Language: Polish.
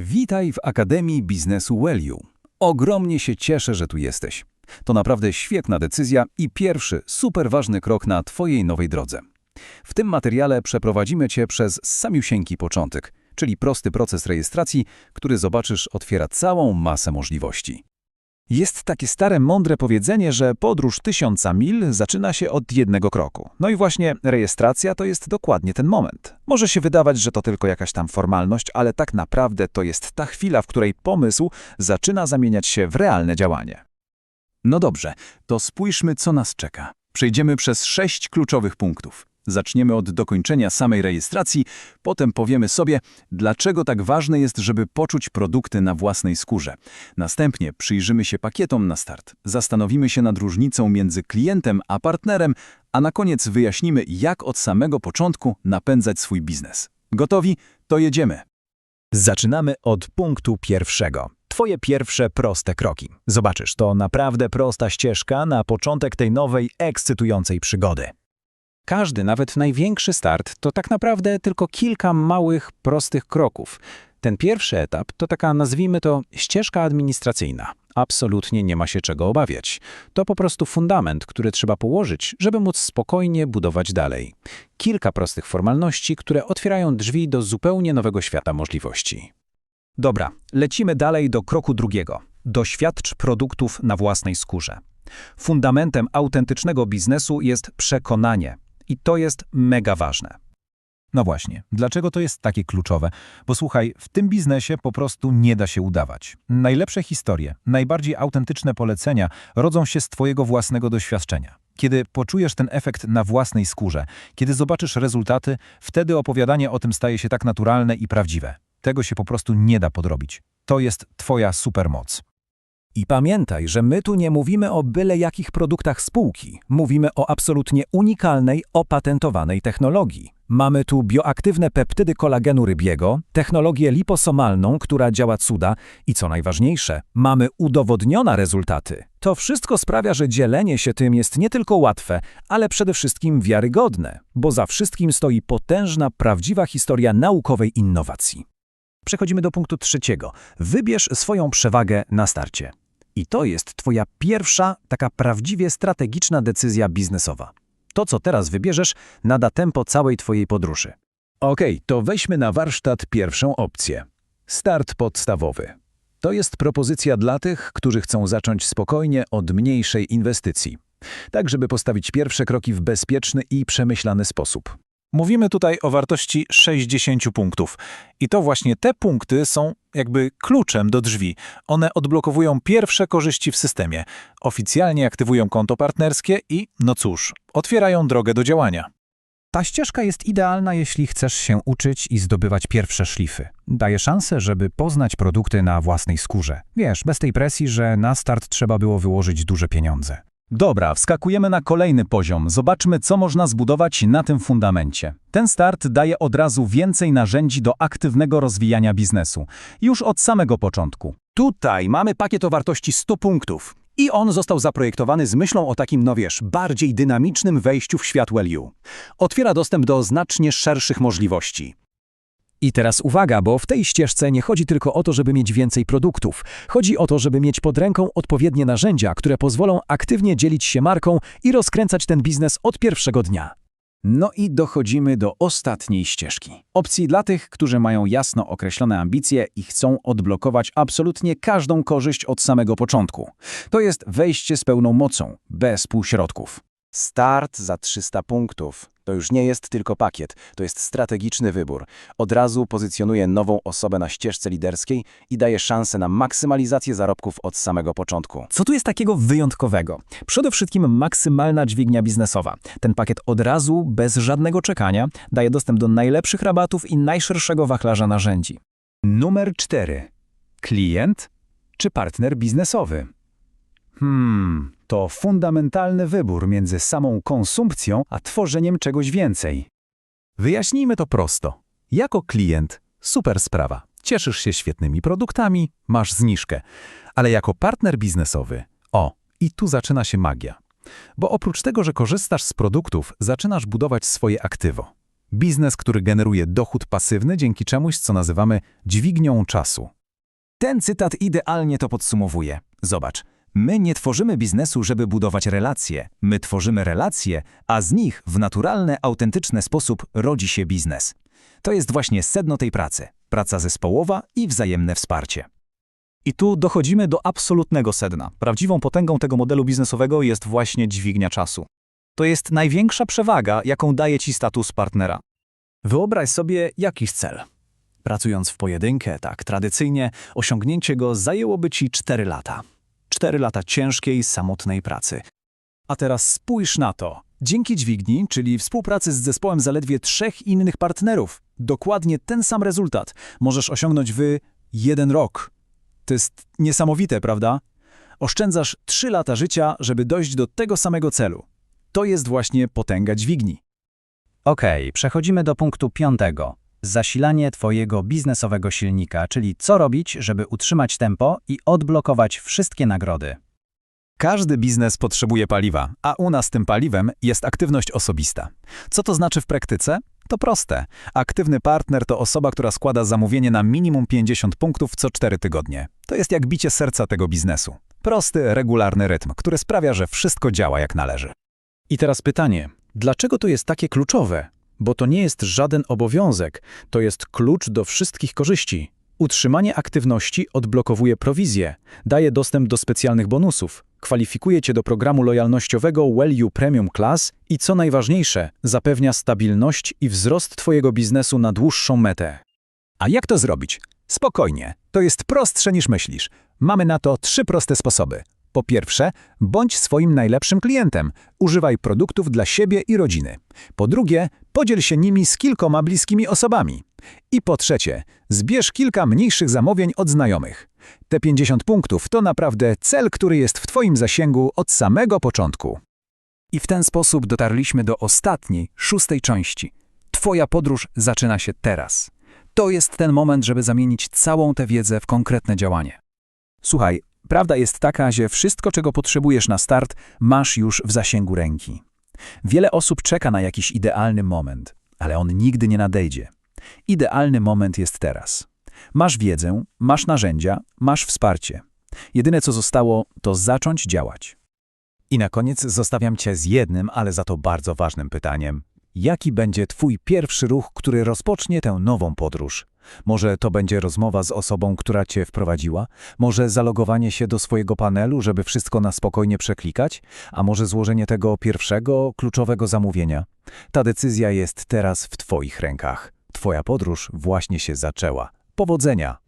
Witaj w Akademii Biznesu Wellu. Ogromnie się cieszę, że tu jesteś. To naprawdę świetna decyzja i pierwszy, super ważny krok na Twojej nowej drodze. W tym materiale przeprowadzimy Cię przez samiusieńki początek, czyli prosty proces rejestracji, który zobaczysz otwiera całą masę możliwości. Jest takie stare, mądre powiedzenie, że podróż tysiąca mil zaczyna się od jednego kroku. No i właśnie rejestracja to jest dokładnie ten moment. Może się wydawać, że to tylko jakaś tam formalność, ale tak naprawdę to jest ta chwila, w której pomysł zaczyna zamieniać się w realne działanie. No dobrze, to spójrzmy, co nas czeka. Przejdziemy przez sześć kluczowych punktów. Zaczniemy od dokończenia samej rejestracji, potem powiemy sobie, dlaczego tak ważne jest, żeby poczuć produkty na własnej skórze. Następnie przyjrzymy się pakietom na start, zastanowimy się nad różnicą między klientem a partnerem, a na koniec wyjaśnimy, jak od samego początku napędzać swój biznes. Gotowi? To jedziemy. Zaczynamy od punktu pierwszego. Twoje pierwsze proste kroki. Zobaczysz, to naprawdę prosta ścieżka na początek tej nowej, ekscytującej przygody. Każdy, nawet największy start, to tak naprawdę tylko kilka małych, prostych kroków. Ten pierwszy etap to taka, nazwijmy to, ścieżka administracyjna. Absolutnie nie ma się czego obawiać. To po prostu fundament, który trzeba położyć, żeby móc spokojnie budować dalej. Kilka prostych formalności, które otwierają drzwi do zupełnie nowego świata możliwości. Dobra, lecimy dalej do kroku drugiego. Doświadcz produktów na własnej skórze. Fundamentem autentycznego biznesu jest przekonanie. I to jest mega ważne. No właśnie, dlaczego to jest takie kluczowe? Bo słuchaj, w tym biznesie po prostu nie da się udawać. Najlepsze historie, najbardziej autentyczne polecenia rodzą się z Twojego własnego doświadczenia. Kiedy poczujesz ten efekt na własnej skórze, kiedy zobaczysz rezultaty, wtedy opowiadanie o tym staje się tak naturalne i prawdziwe. Tego się po prostu nie da podrobić. To jest Twoja supermoc. I pamiętaj, że my tu nie mówimy o byle jakich produktach spółki. Mówimy o absolutnie unikalnej, opatentowanej technologii. Mamy tu bioaktywne peptydy kolagenu rybiego, technologię liposomalną, która działa cuda i co najważniejsze, mamy udowodnione rezultaty. To wszystko sprawia, że dzielenie się tym jest nie tylko łatwe, ale przede wszystkim wiarygodne, bo za wszystkim stoi potężna, prawdziwa historia naukowej innowacji. Przechodzimy do punktu trzeciego. Wybierz swoją przewagę na starcie. I to jest Twoja pierwsza, taka prawdziwie strategiczna decyzja biznesowa. To, co teraz wybierzesz, nada tempo całej Twojej podróży. Okej, to weźmy na warsztat pierwszą opcję. Start podstawowy. To jest propozycja dla tych, którzy chcą zacząć spokojnie od mniejszej inwestycji. Tak, żeby postawić pierwsze kroki w bezpieczny i przemyślany sposób. Mówimy tutaj o wartości 60 punktów. I to właśnie te punkty są jakby kluczem do drzwi. One odblokowują pierwsze korzyści w systemie, oficjalnie aktywują konto partnerskie i, no cóż, otwierają drogę do działania. Ta ścieżka jest idealna, jeśli chcesz się uczyć i zdobywać pierwsze szlify. Daje szansę, żeby poznać produkty na własnej skórze. Wiesz, bez tej presji, że na start trzeba było wyłożyć duże pieniądze. Dobra, wskakujemy na kolejny poziom. Zobaczmy, co można zbudować na tym fundamencie. Ten start daje od razu więcej narzędzi do aktywnego rozwijania biznesu. Już od samego początku. Tutaj mamy pakiet o wartości 100 punktów. I on został zaprojektowany z myślą o takim, no wiesz, bardziej dynamicznym wejściu w świat WellU. Otwiera dostęp do znacznie szerszych możliwości. I teraz uwaga, bo w tej ścieżce nie chodzi tylko o to, żeby mieć więcej produktów. Chodzi o to, żeby mieć pod ręką odpowiednie narzędzia, które pozwolą aktywnie dzielić się marką i rozkręcać ten biznes od pierwszego dnia. No i dochodzimy do ostatniej ścieżki. Opcji dla tych, którzy mają jasno określone ambicje i chcą odblokować absolutnie każdą korzyść od samego początku. To jest wejście z pełną mocą, bez półśrodków. Start za 300 punktów. To już nie jest tylko pakiet, to jest strategiczny wybór. Od razu pozycjonuje nową osobę na ścieżce liderskiej i daje szansę na maksymalizację zarobków od samego początku. Co tu jest takiego wyjątkowego? Przede wszystkim maksymalna dźwignia biznesowa. Ten pakiet od razu, bez żadnego czekania, daje dostęp do najlepszych rabatów i najszerszego wachlarza narzędzi. Numer 4. Klient czy partner biznesowy? Hmm, to fundamentalny wybór między samą konsumpcją a tworzeniem czegoś więcej. Wyjaśnijmy to prosto. Jako klient, super sprawa. Cieszysz się świetnymi produktami, masz zniżkę. Ale jako partner biznesowy, o, i tu zaczyna się magia. Bo oprócz tego, że korzystasz z produktów, zaczynasz budować swoje aktywo. Biznes, który generuje dochód pasywny dzięki czemuś, co nazywamy dźwignią czasu. Ten cytat idealnie to podsumowuje. Zobacz, my nie tworzymy biznesu, żeby budować relacje. My tworzymy relacje, a z nich w naturalny, autentyczny sposób rodzi się biznes. To jest właśnie sedno tej pracy. Praca zespołowa i wzajemne wsparcie. I tu dochodzimy do absolutnego sedna. Prawdziwą potęgą tego modelu biznesowego jest właśnie dźwignia czasu. To jest największa przewaga, jaką daje ci status partnera. Wyobraź sobie jakiś cel. Pracując w pojedynkę, tak tradycyjnie, osiągnięcie go zajęłoby ci 4 lata. 4 lata ciężkiej, samotnej pracy. A teraz spójrz na to. Dzięki dźwigni, czyli współpracy z zespołem zaledwie trzech innych partnerów, dokładnie ten sam rezultat możesz osiągnąć w jeden rok. To jest niesamowite, prawda? Oszczędzasz 3 lata życia, żeby dojść do tego samego celu. To jest właśnie potęga dźwigni. Okej, przechodzimy do punktu piątego. Zasilanie Twojego biznesowego silnika, czyli co robić, żeby utrzymać tempo i odblokować wszystkie nagrody. Każdy biznes potrzebuje paliwa, a u nas tym paliwem jest aktywność osobista. Co to znaczy w praktyce? To proste. Aktywny partner to osoba, która składa zamówienie na minimum 50 punktów co 4 tygodnie. To jest jak bicie serca tego biznesu. Prosty, regularny rytm, który sprawia, że wszystko działa jak należy. I teraz pytanie, dlaczego to jest takie kluczowe? Bo to nie jest żaden obowiązek, to jest klucz do wszystkich korzyści. Utrzymanie aktywności odblokowuje prowizję, daje dostęp do specjalnych bonusów, kwalifikuje cię do programu lojalnościowego Well Premium Class i co najważniejsze, zapewnia stabilność i wzrost twojego biznesu na dłuższą metę. A jak to zrobić? Spokojnie, to jest prostsze niż myślisz. Mamy na to trzy proste sposoby. Po pierwsze, bądź swoim najlepszym klientem. Używaj produktów dla siebie i rodziny. Po drugie, podziel się nimi z kilkoma bliskimi osobami. I po trzecie, zbierz kilka mniejszych zamówień od znajomych. Te 50 punktów to naprawdę cel, który jest w Twoim zasięgu od samego początku. I w ten sposób dotarliśmy do ostatniej, szóstej części. Twoja podróż zaczyna się teraz. To jest ten moment, żeby zamienić całą tę wiedzę w konkretne działanie. Słuchaj, prawda jest taka, że wszystko, czego potrzebujesz na start, masz już w zasięgu ręki. Wiele osób czeka na jakiś idealny moment, ale on nigdy nie nadejdzie. Idealny moment jest teraz. Masz wiedzę, masz narzędzia, masz wsparcie. Jedyne co zostało, to zacząć działać. I na koniec zostawiam Cię z jednym, ale za to bardzo ważnym pytaniem. Jaki będzie Twój pierwszy ruch, który rozpocznie tę nową podróż? Może to będzie rozmowa z osobą, która Cię wprowadziła? Może zalogowanie się do swojego panelu, żeby wszystko na spokojnie przeklikać? A może złożenie tego pierwszego, kluczowego zamówienia? Ta decyzja jest teraz w Twoich rękach. Twoja podróż właśnie się zaczęła. Powodzenia!